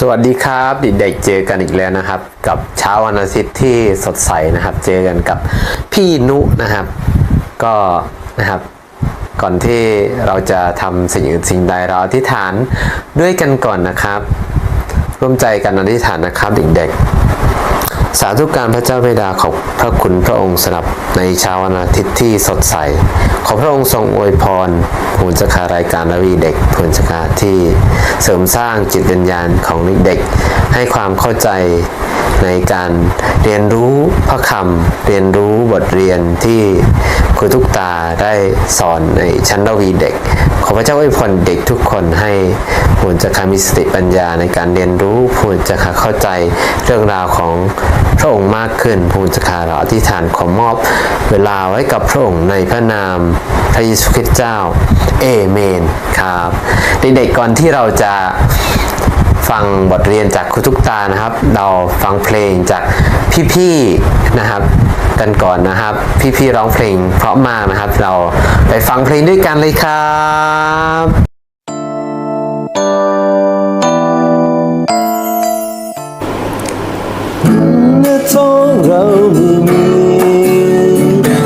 สวัสดีครับเด็กๆเจอกันอีกแล้วนะครับ กับเช้าวันอาทิตย์ที่สดใสนะครับ เจอกันกับพี่นุนะครับ ก็นะครับ ก่อนที่เราจะทำสิ่งอื่นสิ่งใดเราอธิษฐานด้วยกันก่อนนะครับ ร่วมใจกันอธิษฐานนะครับเด็กๆ สาธุการพระเจ้าเวดาขอบพระคุณพระองค์สำหรับในเช้าวันอาทิตย์ที่สดใส ขอพระองค์ทรงอวยพรผู้จัการายการละวีเด็กผู้จัการที่เสริมสร้างจิตวิญญาณของเด็กๆให้ความเข้าใจในการเรียนรู้พระคำเรียนรู้บทเรียนที่ ครูทุกตาได้สอนในชั้นระวีเด็ก ขอพระเจ้าอวยพรเด็กทุกคนให้ผู้จัดกามีสติปัญญาในการเรียนรู้ผู้จัดกาเข้าใจเรื่องราวของพระองค์มากขึ้นผู้จัดการเราอธิษฐานขอมอบ เวลาไว้กับพระองค์ในพระนามพระเยซูคริสต์เจ้า เอเมนครับเด็กๆก่อนที่เราจะฟังบทเรียนจากครูทุกตานะครับ เราฟังเพลงจากพี่ๆนะครับ กันก่อนนะครับ พี่ๆร้องเพลง เพราะมากนะครับ เราไปฟังเพลงด้วยกันเลยครับเมื่อท้องเราไม่มี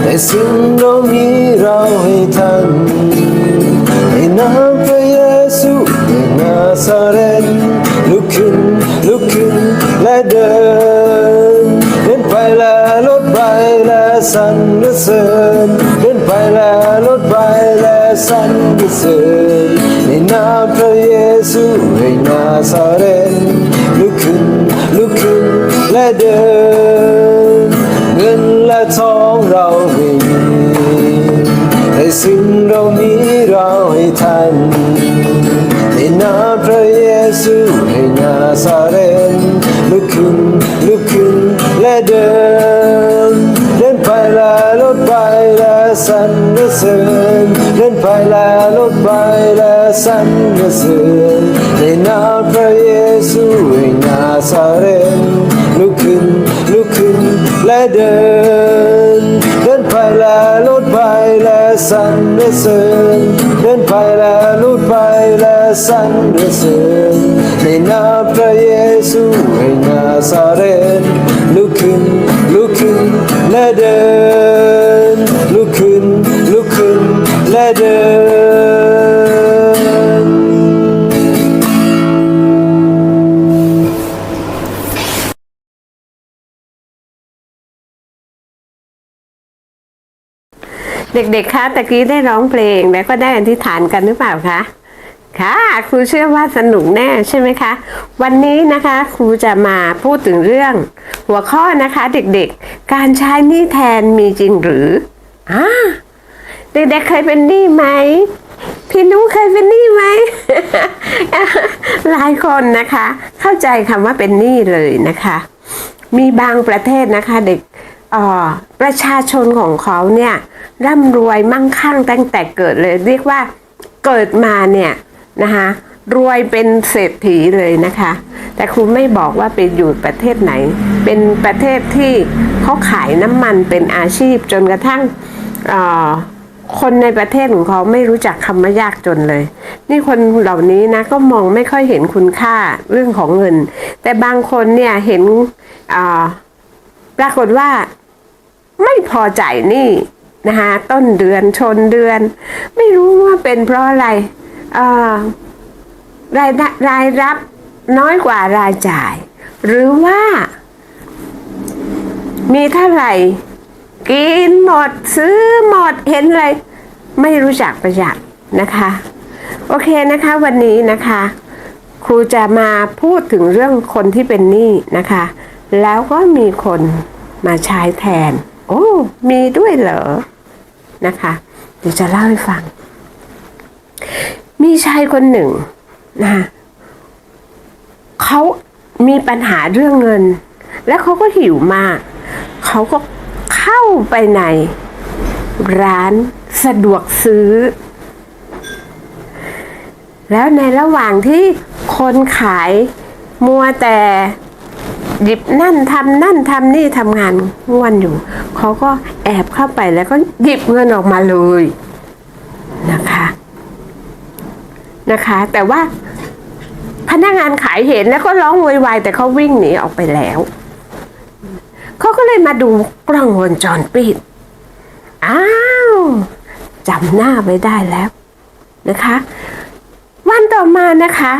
แต่สิ่งเรามีเราให้ทัน เสริญเดินไปและลดไปและสรรเสริญในนามพระเยซูในนาซาเรนลุกขึ้นลุกขึ้นและเดินเงินและทองเราไม่มีแต่สิ่งเรามีเราให้ท่านในนามพระเยซูในนาซาเรนลุกขึ้นลุกขึ้นและเดิน เสริญเดินไปและลดไปและสรรเสริญในนามพระเยซูในนาซาเรนลุกขึ้นลุกขึ้นและเดิน เดินไปและลุดไปและสรรเสริญเดินไปและลุดไปและสรรเสริญในนามพระเยซูในนาซาเรนลุกขึ้นลุกขึ้นและเดิน เด็กๆ คะตะกี้ได้ร้องเพลงแล้วก็ได้อธิษฐานกันหรือเปล่าคะ ค่ะ ครูเชื่อว่าสนุกแน่ใช่ไหมคะ วันนี้นะคะครูจะมาพูดถึงเรื่อง หัวข้อนะคะเด็กๆ การใช้หนี้แทนมีจริงหรืออ่าเด็กๆเคยเป็นหนี้ไหมพี่นุ้เคยเป็นหนี้ไหมหลายคนนะคะ เข้าใจคำว่าเป็นหนี้เลยนะคะ มีบางประเทศนะคะ เด็ก ประชาชนของเขาเนี่ยร่ำรวยมั่งคั่งตั้งแต่เกิดเลย เรียกว่าเกิดมาเนี่ยนะคะรวยเป็นเศรษฐีเลยนะคะ แต่ครูไม่บอกว่าเป็นอยู่ประเทศไหน เป็นประเทศที่เขาขายน้ำมันเป็นอาชีพจนกระทั่งคนในประเทศของเขาไม่รู้จักคำว่ายากจนเลย นี่คนเหล่านี้นะก็มองไม่ค่อยเห็นคุณค่าเรื่องของเงิน แต่บางคนเนี่ยเห็นปรากฏว่า ไม่พอจ่ายหนี้นะคะต้นเดือนชนเดือน ไม่รู้ว่าเป็นเพราะอะไรรายได้รายรับน้อยกว่ารายจ่าย หรือว่า มีเท่าไหร่ กินหมดซื้อหมดเห็นอะไรไม่รู้จักประหยัดนะคะ โอเคนะคะวันนี้นะคะ ครูจะมาพูดถึงเรื่องคนที่เป็นหนี้นะคะ แล้วก็มีคนมาใช้แทน โอ้ มีด้วยเหรอ นะคะเดี๋ยวจะเล่าให้ฟัง มีชายคนหนึ่งนะเขามีปัญหาเรื่องเงิน แล้วเขาก็หิวมาก เขาก็เข้าไปในร้านสะดวกซื้อ แล้วในระหว่างที่คนขายมัวแต่ หยิบนั่นทำนั่นทำนี่ทำงานง่วนอยู่ เขาก็แอบเข้าไปแล้วก็หยิบเงินออกมาเลยนะคะนะคะ แต่ว่าพนักงานขายเห็นแล้วก็ร้องโวยวายแต่เขาวิ่งหนีออกไปแล้ว เขาก็เลยมาดูกล้องวงจรปิด อ้าวจำหน้าไว้ได้แล้วนะคะ วันต่อมานะคะ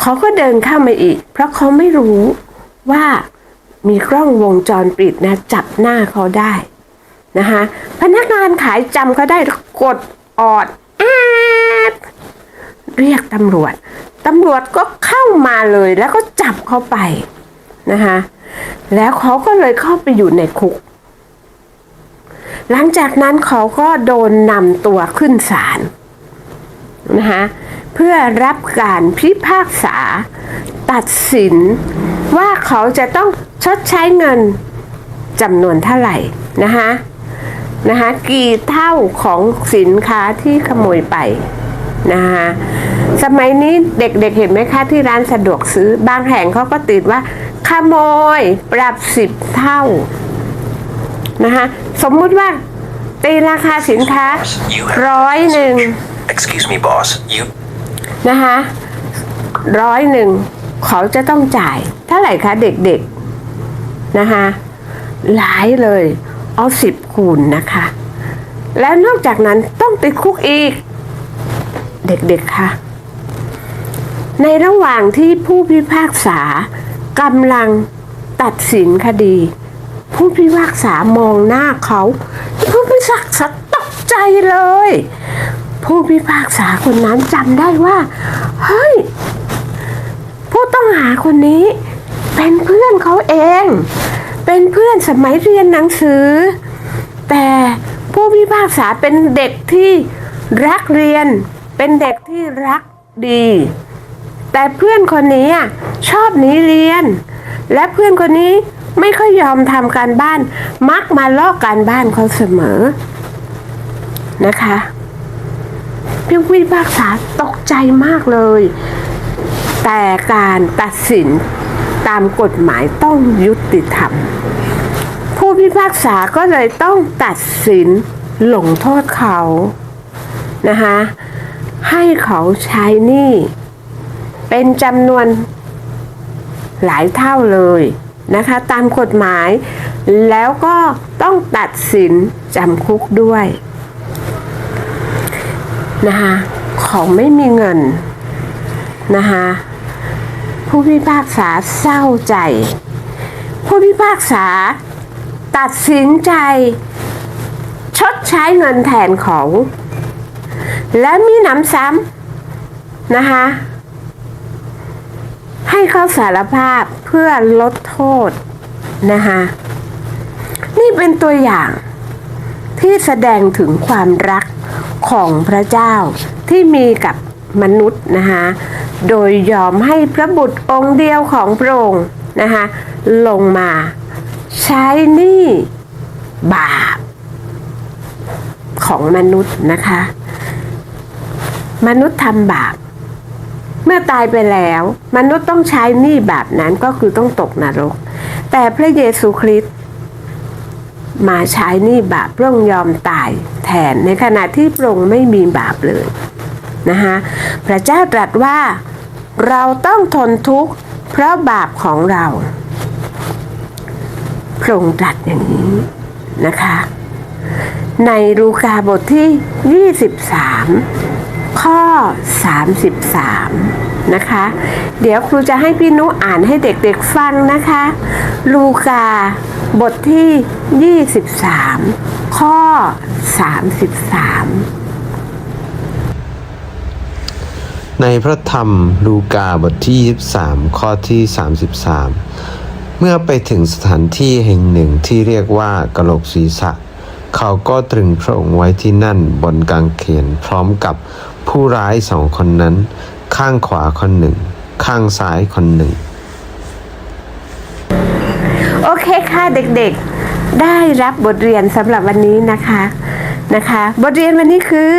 เขาก็เดินเข้ามาอีก เพราะเขาไม่รู้ว่ามีกล้องวงจรปิดนะ จับหน้าเขาได้นะคะพนักงานขายจำเขาได้กดออดแอดเรียกตำรวจ ตำรวจก็เข้ามาเลยแล้วก็จับเขาไปนะคะแล้วเขาก็เลยเข้าไปอยู่ในคุก หลังจากนั้นเขาก็โดนนำตัวขึ้นศาลนะคะ เพื่อรับการพิพากษา ตัดสินว่าเขาจะต้องชดใช้เงินจำนวนเท่าไหร่นะคะนะคะกี่เท่าของสินค้าที่ขโมยไปนะคะสมัยนี้เด็กๆเห็นไหมคะที่ร้านสะดวกซื้อบางแห่งเขาก็ติดว่า ขโมยปรับสิบเท่านะคะสมมุติว่าตีราคาสินค้าร้อยหนึ่ง Excuse me, boss. You นะคะร้อยหนึ่งเขาจะต้องจ่ายเท่าไหร่คะเด็กๆนะคะหลายเลยเอาสิบคูณนะคะ แล้วนอกจากนั้นต้องติดคุกอีก เด็กๆค่ะในระหว่างที่ผู้พิพากษากำลังตัดสินคดี ผู้พิพากษามองหน้าเขาผู้พิพากษาตกใจเลย ผู้พิพากษาคนนั้นจำได้ว่า เฮ้ย ผู้ต้องหาคนนี้ เป็นเพื่อนเขาเอง เป็นเพื่อนสมัยเรียนหนังสือ แต่ผู้พิพากษาเป็นเด็กที่รักเรียน เป็นเด็กที่รักดี แต่เพื่อนคนนี้ชอบหนีเรียน และเพื่อนคนนี้ไม่ค่อยยอมทำการบ้าน มักมาลอกการบ้านเขาเสมอนะคะ พี่พิพากษาตกใจมากเลย แต่การตัดสินตามกฎหมายต้องยุติธรรม ผู้พิพากษาก็เลยต้องตัดสินลงโทษเขานะคะให้เขาใช้หนี้เป็นจำนวนหลายเท่าเลยนะคะ ตามกฎหมาย แล้วก็ต้องตัดสินจำคุกด้วย นะคะของไม่มีเงินนะคะผู้พิพากษาเศร้าใจ ผู้พิพากษาตัดสินใจ ชดใช้เงินแทนเขาและมีหนำซ้ำนะคะให้เขาสารภาพเพื่อลดโทษนะคะนี่เป็นตัวอย่างที่แสดงถึงความรัก ของพระเจ้าที่มีกับมนุษย์นะคะโดยยอมให้พระบุตรองค์เดียวของพระองค์นะคะลงมาใช้หนี้บาปของมนุษย์นะคะ มนุษย์ทำบาป เมื่อตายไปแล้ว มนุษย์ต้องใช้หนี้บาปนั้นก็คือต้องตกนรก แต่พระเยซูคริสต์ มาใช้หนี้บาปพระองค์ยอมตายแทนในขณะที่พระองค์ไม่มีบาปเลยนะคะพระเจ้าตรัสว่าเราต้องทนทุกข์เพราะบาปของเราพระองค์ตรัสอย่างนี้นะคะ ในลูกาบทที่ 23 ข้อ 33 นะคะ เดี๋ยวครูจะให้พี่นุอ่านให้เด็กๆฟังนะคะ ลูกา บทที่ 23 ข้อ 33 ในพระธรรมลูกาบทที่ 23 ข้อที่ 33 เมื่อไปถึงสถานที่แห่งหนึ่งที่เรียกว่ากะโหลกศีรษะเขาก็ตรึงพระองค์ไว้ที่นั่นบนกางเขนพร้อมกับ ผู้ร้ายสองคนนั้น ข้างขวาคนหนึ่ง ข้างซ้ายคนหนึ่ง โอเคค่ะเด็กๆ ได้รับบทเรียนสำหรับวันนี้นะคะนะคะ บทเรียนวันนี้คือ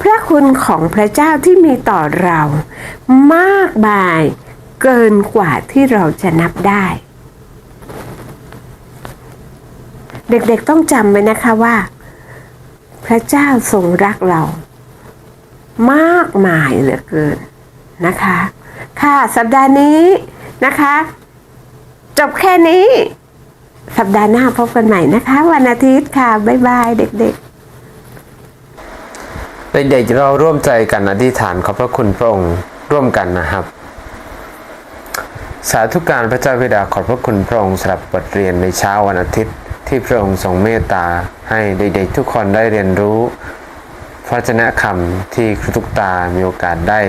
พระคุณของพระเจ้าที่มีต่อเรา มากมายเกินกว่าที่เราจะนับได้ เด็กๆต้องจำไว้นะคะว่า พระเจ้าทรงรักเรา มากมายเหลือเกินนะคะ ค่ะสัปดาห์นี้นะคะ จบแค่นี้ สัปดาห์หน้าพบกันใหม่นะคะ วันอาทิตย์ค่ะบ๊ายบายเด็กๆ เด็กๆเราร่วมใจกันอธิษฐานขอบพระคุณพระองค์ร่วมกันนะครับ สาธุการพระเจ้าบิดาขอบพระคุณพระองค์สำหรับบทเรียนในเช้าวันอาทิตย์ ที่พระองค์ทรงเมตตาให้เด็กๆทุกคนได้เรียนรู้ พระวจนะคำที่ครูทุกตามีโอกาสได้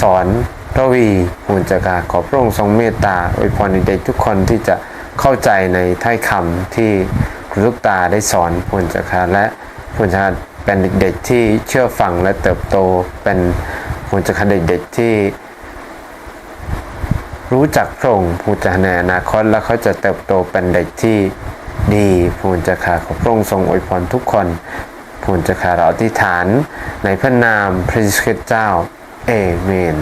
สอนพระวีมูลจกาขอพระองค์ทรงเมตตาอวยพรเด็กๆทุกคนที่จะเข้าใจในถ้อยคำที่ครูทุกตาได้สอนมูลจกาและมูลจกาเป็นเด็กๆที่เชื่อฟังและเติบโตเป็นมูลจกาเด็กๆที่ รู้จักพระองค์พูดจะในอนาคตแล้วเขาจะเติบโตเป็นเด็กที่ดีพูนจะขาขอพระองค์ทรงอวยพรทุกคน พูนจะขาราอธิษฐานในพระนามพระเยซูคริสต์เจ้าเอเมน